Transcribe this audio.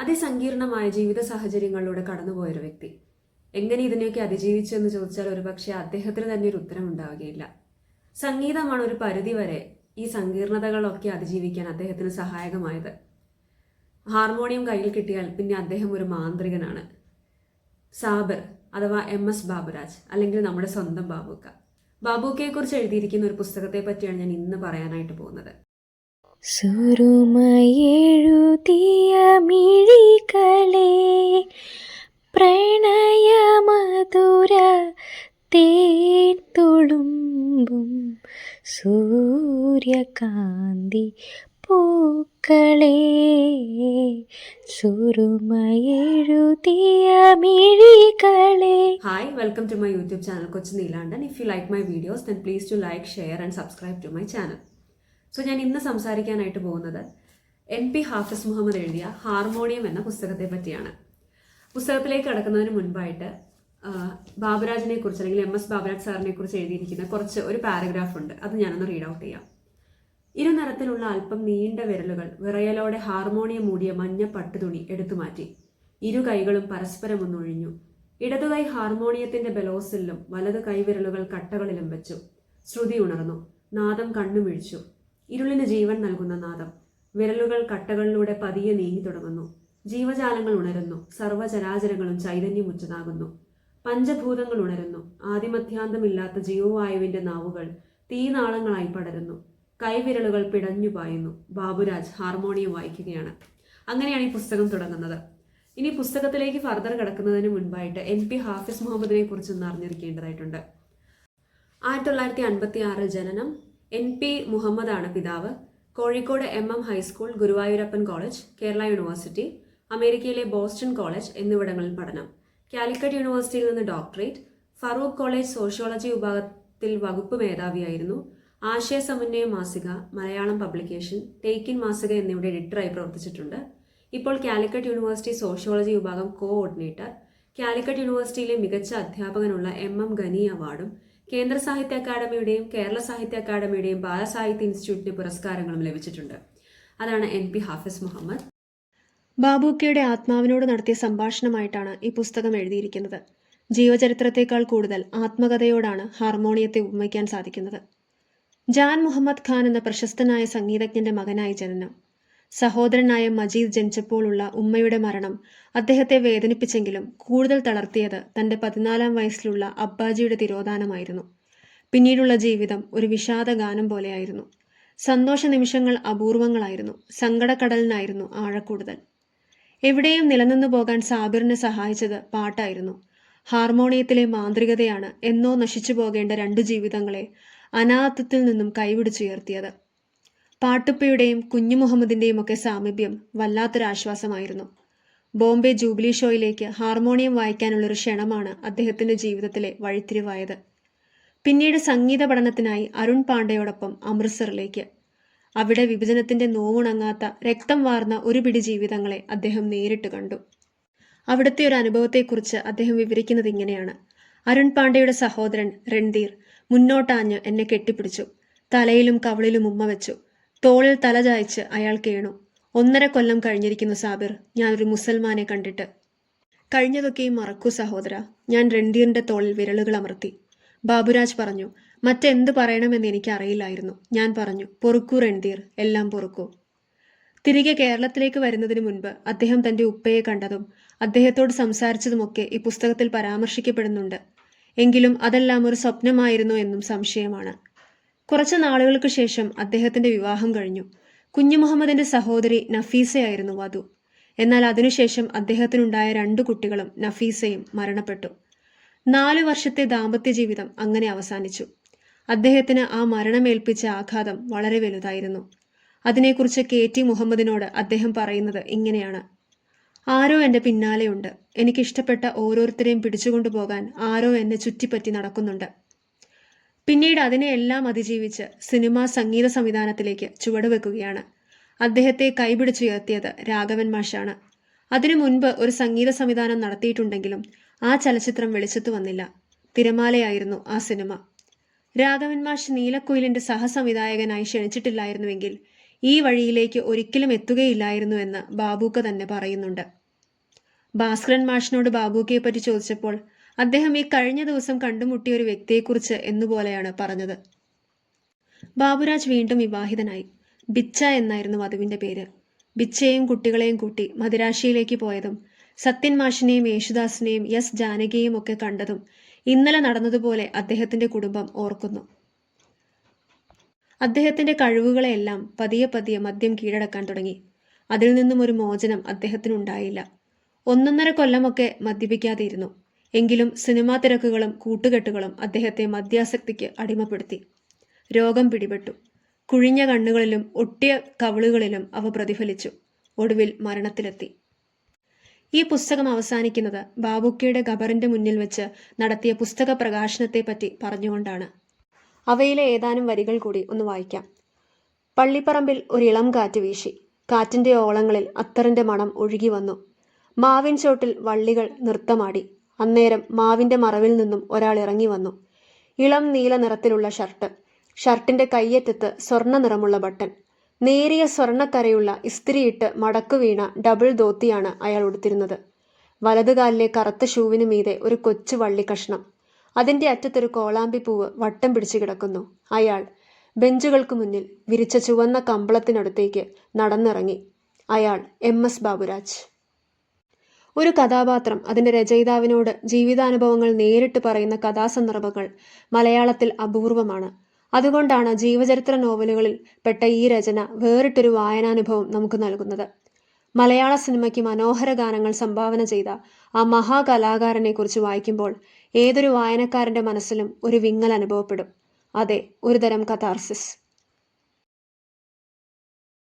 അതിസങ്കീർണമായ ജീവിത സാഹചര്യങ്ങളിലൂടെ കടന്നുപോയൊരു വ്യക്തി. എങ്ങനെ ഇതിനെയൊക്കെ അതിജീവിച്ചു എന്ന് ചോദിച്ചാൽ ഒരുപക്ഷെ അദ്ദേഹത്തിന് തന്നെ ഒരു ഉത്തരം ഉണ്ടാവുകയില്ല. സംഗീതമാണ് ഒരു പരിധിവരെ ഈ സങ്കീർണതകളൊക്കെ അതിജീവിക്കാൻ അദ്ദേഹത്തിന് സഹായകമായത്. ഹാർമോണിയം കയ്യിൽ കിട്ടിയാൽ പിന്നെ അദ്ദേഹം ഒരു മാന്ത്രികനാണ്. സാബർ അഥവാ എം എസ് ബാബുരാജ് അല്ലെങ്കിൽ നമ്മുടെ സ്വന്തം ബാബുക്ക. ബാബൂക്കയെക്കുറിച്ച് എഴുതിയിരിക്കുന്ന ഒരു പുസ്തകത്തെ പറ്റിയാണ് ഞാൻ ഇന്ന് പറയാനായിട്ട് പോകുന്നത്. സുരുമയെഴുതിയ മിഴികളെ പ്രണയമധുര തേത്തുളുമ്പും സൂര്യകാന്തി പൂക്കളെ സുരുമയെഴുതിയ മിഴികളെ. Hi welcome to my YouTube channel Kochu Neelandan if you like my videos then please to like share and subscribe to my channel so ഞാൻ ഇന്ന് സംസാരിക്കാനായിട്ട് പോകുന്നത് എൻ പി ഹാഫിസ് മുഹമ്മദ് എഴുതിയ ഹാർമോണിയം എന്ന പുസ്തകത്തെ പറ്റിയാണ്. പുസ്തകത്തിലേക്ക് കടക്കുന്നതിന് മുൻപായിട്ട് ബാബുരാജിനെ കുറിച്ച് അല്ലെങ്കിൽ എം എസ് ബാബുരാജ് സാറിനെ കുറിച്ച് എഴുതിയിരിക്കുന്ന കുറച്ച് ഒരു പാരഗ്രാഫ് ഉണ്ട്. അത് ഞാനൊന്ന് റീഡ് ഔട്ട് ചെയ്യാം. ഇരുനിറത്തിലുള്ള അല്പം നീണ്ട വിരലുകൾ വിറയലോടെ ഹാർമോണിയം മൂടിയ മഞ്ഞ പട്ടുതുണി എടുത്തു മാറ്റി. ഇരു കൈകളും പരസ്പരം ഒന്നൊഴിഞ്ഞു ഇടതുകൈ ഹാർമോണിയത്തിന്റെ ബെലോസിലും വലതു കൈവിരലുകൾ കട്ടകളിലും വെച്ചു. ശ്രുതി ഉണർന്നു. നാദം കണ്ണുമിഴിച്ചു. ഇരുളിന് ജീവൻ നൽകുന്ന നാദം. വിരലുകൾ കട്ടകളിലൂടെ പതിയെ നീങ്ങി തുടങ്ങുന്നു. ജീവജാലങ്ങൾ ഉണരുന്നു. സർവചരാചരങ്ങളും ചൈതന്യമുറ്റതാകുന്നു പഞ്ചഭൂതങ്ങൾ ഉണരുന്നു. ആദിമധ്യാന്തമില്ലാത്ത ജീവവായുവിന്റെ നാവുകൾ തീനാളങ്ങളായി പടരുന്നു. കൈവിരലുകൾ പിടഞ്ഞു പായുന്നു. ബാബുരാജ് ഹാർമോണിയം വായിക്കുകയാണ്. അങ്ങനെയാണ് ഈ പുസ്തകം തുടങ്ങുന്നത്. ഇനി പുസ്തകത്തിലേക്ക് ഫർദർ കിടക്കുന്നതിന് മുൻപായിട്ട് എം പി ഹാഫിസ് മുഹമ്മദിനെ കുറിച്ച് ഒന്ന് അറിഞ്ഞിരിക്കേണ്ടതായിട്ടുണ്ട്. ആയിരത്തി തൊള്ളായിരത്തി അൻപത്തി ആറിൽ ജനനം എൻ പി മുഹമ്മദാണ് പിതാവ്. Kozhikode M M high school Guruvayurappan college Kerala university അമേരിക്കയിലെ ബോസ്റ്റൺ കോളേജ് എന്നിവിടങ്ങളിൽ പഠനം. കാലിക്കറ്റ് യൂണിവേഴ്സിറ്റിയിൽ നിന്ന് ഡോക്ടറേറ്റ്. ഫറൂഖ് കോളേജ് സോഷ്യോളജി വിഭാഗത്തിൽ വകുപ്പ് മേധാവിയായിരുന്നു. ആശയ സമന്വയ മാസിക മലയാളം പബ്ലിക്കേഷൻ ടേക്കിൻ മാസിക എന്നിവയുടെ എഡിറ്ററായി പ്രവർത്തിച്ചിട്ടുണ്ട്. ഇപ്പോൾ കാലിക്കറ്റ് യൂണിവേഴ്സിറ്റി സോഷ്യോളജി വിഭാഗം കോഓർഡിനേറ്റർ. കാലിക്കറ്റ് യൂണിവേഴ്സിറ്റിയിലെ മികച്ച അധ്യാപകനുള്ള എം എം ഗനി അവാർഡും കേന്ദ്ര സാഹിത്യ അക്കാദമിയുടെയും കേരള സാഹിത്യ അക്കാദമിയുടെയും ബാലസാഹിത്യ ഇൻസ്റ്റിറ്റ്യൂട്ടിന്റെ പുരസ്കാരങ്ങളും ലഭിച്ചിട്ടുണ്ട്. അതാണ് എൻ പി ഹാഫിസ് മുഹമ്മദ്. ബാബുക്കയുടെ ആത്മാവിനോട് നടത്തിയ സംഭാഷണമായിട്ടാണ് ഈ പുസ്തകം എഴുതിയിരിക്കുന്നത്. ജീവചരിത്രത്തെക്കാൾ കൂടുതൽ ആത്മകഥയോടാണ് ഹാർമോണിയത്തെ ഉപമിക്കാൻ സാധിക്കുന്നത്. ജാൻ മുഹമ്മദ് ഖാൻ എന്ന പ്രശസ്തനായ സംഗീതജ്ഞന്റെ മകനായി ജനനം. സഹോദരനായ മജീദ് ജനിച്ചപ്പോഴുള്ള ഉമ്മയുടെ മരണം അദ്ദേഹത്തെ വേദനിപ്പിച്ചെങ്കിലും കൂടുതൽ തളർത്തിയത് തന്റെ പതിനാലാം വയസ്സിലുള്ള അബ്ബാജിയുടെ തിരോധാനമായിരുന്നു. പിന്നീടുള്ള ജീവിതം ഒരു വിഷാദ ഗാനം പോലെയായിരുന്നു. സന്തോഷ നിമിഷങ്ങൾ അപൂർവങ്ങളായിരുന്നു. സങ്കടക്കടലിനായിരുന്നു ആഴക്കൂടുതൽ. എവിടെയും നിലനിന്നു പോകാൻ സാബിറിനെ സഹായിച്ചത് പാട്ടായിരുന്നു. ഹാർമോണിയത്തിലെ മാന്ത്രികതയാണ് എന്നോ നശിച്ചു പോകേണ്ട രണ്ടു ജീവിതങ്ങളെ അനാഥത്തിൽ നിന്നും കൈപിടിച്ചുയർത്തിയത് പാട്ടുപ്പയുടെയും കുഞ്ഞു മുഹമ്മദിന്റെയും ഒക്കെ സാമീപ്യം വല്ലാത്തൊരാശ്വാസമായിരുന്നു. ബോംബെ ജൂബിലി ഷോയിലേക്ക് ഹാർമോണിയം വായിക്കാനുള്ളൊരു ക്ഷണമാണ് അദ്ദേഹത്തിന്റെ ജീവിതത്തിലെ വഴിത്തിരിവായത്. പിന്നീട് സംഗീത പഠനത്തിനായി അരുൺ പാണ്ഡെയോടൊപ്പം അമൃത്സറിലേക്ക്. അവിടെ വിഭജനത്തിന്റെ നോവുണങ്ങാത്ത രക്തം വാർന്ന ഒരു പിടി ജീവിതങ്ങളെ അദ്ദേഹം നേരിട്ട് കണ്ടു. അവിടുത്തെ ഒരു അനുഭവത്തെക്കുറിച്ച് അദ്ദേഹം വിവരിക്കുന്നത് ഇങ്ങനെയാണ്. അരുൺ പാണ്ഡെയുടെ സഹോദരൻ രൺധീർ മുന്നോട്ടാഞ്ഞ് എന്നെ കെട്ടിപ്പിടിച്ചു. തലയിലും കവളിലും ഉമ്മ വെച്ചു. തോളിൽ തല ചായച്ച് അയാൾ കേണു. ഒന്നര കൊല്ലം കഴിഞ്ഞിരിക്കുന്നു സാബിർ. ഞാൻ ഒരു മുസൽമാനെ കണ്ടിട്ട്. കഴിഞ്ഞതൊക്കെയും മറക്കൂ സഹോദര. ഞാൻ രണ്ടീറിന്റെ തോളിൽ വിരലുകൾ അമർത്തി. ബാബുരാജ് പറഞ്ഞു മറ്റെന്ത് പറയണമെന്ന് എനിക്ക് അറിയില്ലായിരുന്നു ഞാൻ പറഞ്ഞു പൊറുക്കൂ രൺധീർ എല്ലാം പൊറുക്കൂ. തിരികെ കേരളത്തിലേക്ക് വരുന്നതിന് മുൻപ് അദ്ദേഹം തന്റെ ഉപ്പയെ കണ്ടതും അദ്ദേഹത്തോട് സംസാരിച്ചതുമൊക്കെ ഈ പുസ്തകത്തിൽ പരാമർശിക്കപ്പെടുന്നുണ്ട്. എങ്കിലും അതെല്ലാം ഒരു സ്വപ്നമായിരുന്നു എന്നും സംശയമാണ്. കുറച്ച് നാളുകൾക്ക് ശേഷം അദ്ദേഹത്തിന്റെ വിവാഹം കഴിഞ്ഞു. കുഞ്ഞു മുഹമ്മദിന്റെ സഹോദരി നഫീസയായിരുന്നു വധു. എന്നാൽ അതിനുശേഷം അദ്ദേഹത്തിനുണ്ടായ രണ്ടു കുട്ടികളും നഫീസയും മരണപ്പെട്ടു. നാല് വർഷത്തെ ദാമ്പത്യ ജീവിതം അങ്ങനെ അവസാനിച്ചു. അദ്ദേഹത്തിന് ആ മരണമേൽപ്പിച്ച ആഘാതം വളരെ വലുതായിരുന്നു. അതിനെക്കുറിച്ച് കെ ടി മുഹമ്മദിനോട് അദ്ദേഹം പറയുന്നത് ഇങ്ങനെയാണ്. ആരോ എന്റെ പിന്നാലെയുണ്ട്. എനിക്കിഷ്ടപ്പെട്ട ഓരോരുത്തരെയും പിടിച്ചുകൊണ്ടുപോകാൻ ആരോ എന്നെ ചുറ്റിപ്പറ്റി നടക്കുന്നുണ്ട്. പിന്നീട് അതിനെയെല്ലാം അതിജീവിച്ച് സിനിമാ സംഗീത സംവിധാനത്തിലേക്ക് ചുവടുവെക്കുകയാണ്. അദ്ദേഹത്തെ കൈപിടിച്ചുയർത്തിയത് രാഘവൻ മാഷാണ്. അതിനു മുൻപ് ഒരു സംഗീത സംവിധാനം നടത്തിയിട്ടുണ്ടെങ്കിലും ആ ചലച്ചിത്രം വെളിച്ചത്തു വന്നില്ല. തിരമാലയായിരുന്നു ആ സിനിമ. രാഘവൻ മാഷ് നീലക്കുയിലിന്റെ സഹസംവിധായകനായി ക്ഷണിച്ചിട്ടില്ലായിരുന്നുവെങ്കിൽ ഈ വഴിയിലേക്ക് ഒരിക്കലും എത്തുകയില്ലായിരുന്നു എന്ന് ബാബൂക്ക തന്നെ പറയുന്നുണ്ട്. ഭാസ്കരൻ മാഷിനോട് ബാബൂക്കയെ പറ്റി ചോദിച്ചപ്പോൾ അദ്ദേഹം ഈ കഴിഞ്ഞ ദിവസം കണ്ടുമുട്ടിയ ഒരു വ്യക്തിയെക്കുറിച്ച് എന്നുപോലെയാണ് പറഞ്ഞത്. ബാബുരാജ് വീണ്ടും വിവാഹിതനായി. ബിച്ച എന്നായിരുന്നു വധുവിന്റെ പേര്. ബിച്ചയും കുട്ടികളെയും കൂട്ടി മദിരാശിയിലേക്ക് പോയതും സത്യൻ മാഷിനെയും യേശുദാസിനെയും എസ് ജാനകിയെയും ഒക്കെ കണ്ടതും ഇന്നലെ നടന്നതുപോലെ അദ്ദേഹത്തിന്റെ കുടുംബം ഓർക്കുന്നു. അദ്ദേഹത്തിന്റെ കഴിവുകളെല്ലാം പതിയെ പതിയെ മദ്യം കീഴടക്കാൻ തുടങ്ങി. അതിൽ നിന്നും ഒരു മോചനം അദ്ദേഹത്തിനുണ്ടായില്ല. ഒന്നൊന്നര കൊല്ലമൊക്കെ മദ്യപിക്കാതെ ഇരുന്നു എങ്കിലും സിനിമാ തിരക്കുകളും കൂട്ടുകെട്ടുകളും അദ്ദേഹത്തെ മദ്യാസക്തിക്ക് അടിമപ്പെടുത്തി. രോഗം പിടിപെട്ടു. കുഴിഞ്ഞ കണ്ണുകളിലും ഒട്ടിയ കവിളുകളിലും അവ പ്രതിഫലിച്ചു. ഒടുവിൽ മരണത്തിലെത്തി. ഈ പുസ്തകം അവസാനിക്കുന്നത് ബാബുക്കയുടെ ഖബറിന്റെ മുന്നിൽ വെച്ച് നടത്തിയ പുസ്തക പ്രകാശനത്തെപ്പറ്റി പറഞ്ഞുകൊണ്ടാണ്. അവയിലെ ഏതാനും വരികൾ കൂടി ഒന്ന് വായിക്കാം. പള്ളിപ്പറമ്പിൽ ഒരു ഇളം കാറ്റ് വീശി. കാറ്റിന്റെ ഓളങ്ങളിൽ അത്തറിന്റെ മണം ഒഴുകി വന്നു. മാവിൻ ചോട്ടിൽ വള്ളികൾ നൃത്തമാടി. അന്നേരം മാവിന്റെ മറവിൽ നിന്നും ഒരാൾ ഇറങ്ങി വന്നു. ഇളം നീല നിറത്തിലുള്ള ഷർട്ട് ഷർട്ടിന്റെ കയ്യറ്റത്ത് സ്വർണ നിറമുള്ള ബട്ടൺ നേരിയ സ്വർണക്കരയുള്ള ഇസ്തിരിയിട്ട് മടക്കു വീണ ഡബിൾ ധോത്തിയാണ് അയാൾ ഉടുത്തിരുന്നത്. വലതുകാലിലെ കറുത്ത ഷൂവിനു മീതെ ഒരു കൊച്ചു വള്ളി കഷ്ണം. അതിന്റെ അറ്റത്തൊരു കോളാമ്പി പൂവ് വട്ടം പിടിച്ചു കിടക്കുന്നു. അയാൾ ബെഞ്ചുകൾക്ക് മുന്നിൽ വിരിച്ച ചുവന്ന കമ്പളത്തിനടുത്തേക്ക് നടന്നിറങ്ങി. അയാൾ എം. എസ്. ബാബുരാജ്. ഒരു കഥാപാത്രം അതിന്റെ രചയിതാവിനോട് ജീവിതാനുഭവങ്ങൾ നേരിട്ട് പറയുന്ന കഥാസന്ദർഭങ്ങൾ മലയാളത്തിൽ അപൂർവമാണ്. അതുകൊണ്ടാണ് ജീവചരിത്ര നോവലുകളിൽ പെട്ട ഈ രചന വേറിട്ടൊരു വായനാനുഭവം നമുക്ക് നൽകുന്നത്. മലയാള സിനിമയ്ക്ക് മനോഹര ഗാനങ്ങൾ സംഭാവന ചെയ്ത ആ മഹാകലാകാരനെ കുറിച്ച് വായിക്കുമ്പോൾ ഏതൊരു വായനക്കാരന്റെ മനസ്സിലും ഒരു വിങ്ങൽ അനുഭവപ്പെടും. അതെ ഒരുതരം കഥാർസിസ്.